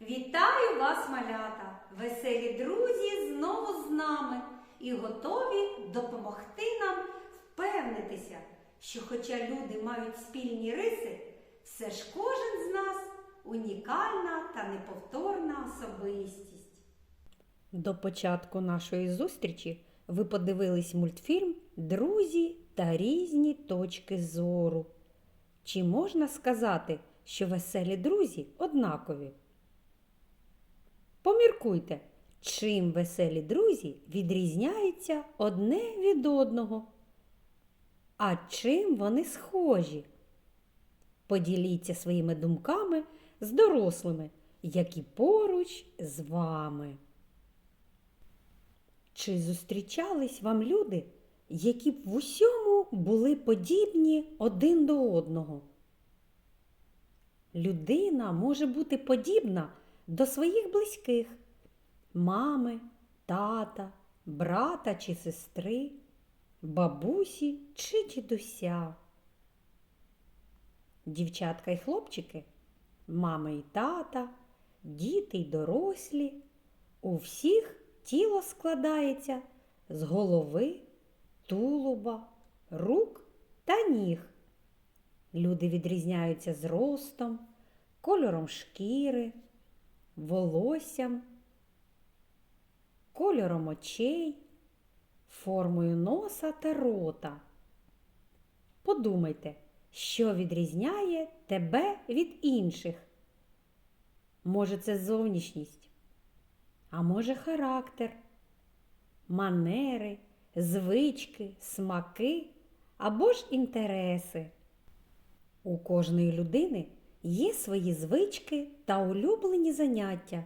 Вітаю вас, малята! Веселі друзі знову з нами і готові допомогти нам впевнитися, що хоча люди мають спільні риси, все ж кожен з нас унікальна та неповторна особистість. До початку нашої зустрічі ви подивились мультфільм Друзі та різні точки зору. Чи можна сказати, що веселі друзі однакові? Поміркуйте, чим веселі друзі відрізняються одне від одного. А чим вони схожі? Поділіться своїми думками з дорослими, які поруч з вами. Чи зустрічались вам люди, які б в усьому були подібні один до одного? Людина може бути подібна до своїх близьких мами, тата, брата чи сестри, бабусі чи дідуся. Дівчатка й хлопчики, мами й тата, діти й дорослі. У всіх тіло складається з голови, тулуба, рук та ніг. Люди відрізняються зростом, кольором шкіри, волоссям, кольором очей, формою носа та рота. Подумайте, що відрізняє тебе від інших. Може, це зовнішність, а може характер, манери, звички, смаки або ж інтереси. У кожної людини є свої звички та улюблені заняття.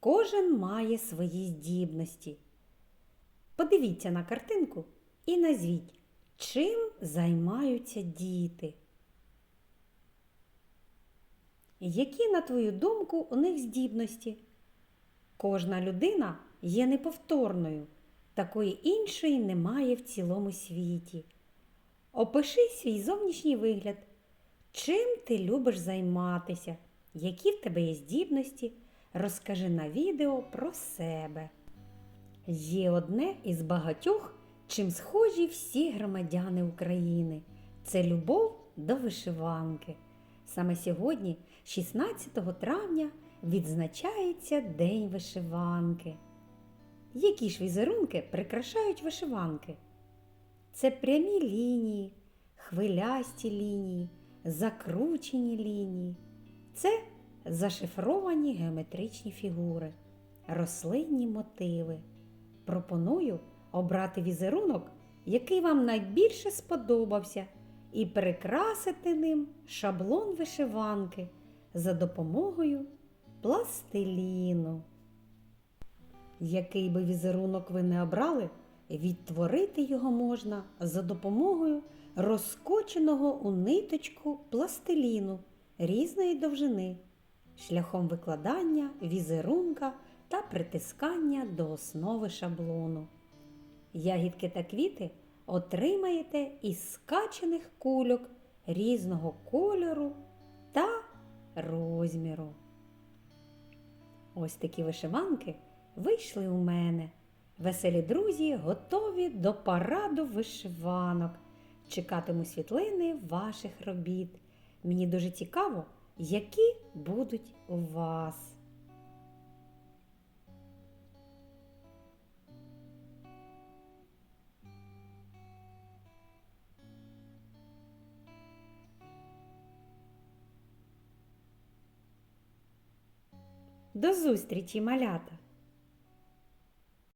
Кожен має свої здібності. Подивіться на картинку і назвіть, чим займаються діти. Які, на твою думку, у них здібності? Кожна людина є неповторною, такої іншої немає в цілому світі. Опиши свій зовнішній вигляд. Чим ти любиш займатися? Які в тебе є здібності? Розкажи на відео про себе. Є одне із багатьох, чим схожі всі громадяни України. Це любов до вишиванки. Саме сьогодні, 16 травня, відзначається День вишиванки. Які ж візерунки прикрашають вишиванки? Це прямі лінії, хвилясті лінії, закручені лінії. Це зашифровані геометричні фігури, рослинні мотиви. Пропоную обрати візерунок, який вам найбільше сподобався, і прикрасити ним шаблон вишиванки за допомогою пластиліну. Який би візерунок ви не обрали, відтворити його можна за допомогою розкоченого у ниточку пластиліну різної довжини, шляхом викладання візерунка та притискання до основи шаблону. Ягідки та квіти отримаєте із скачених кульок різного кольору та розміру. Ось такі вишиванки вийшли у мене. Веселі друзі готові до параду вишиванок. Чекатиму світлини ваших робіт. Мені дуже цікаво, які будуть у вас. До зустрічі, малята!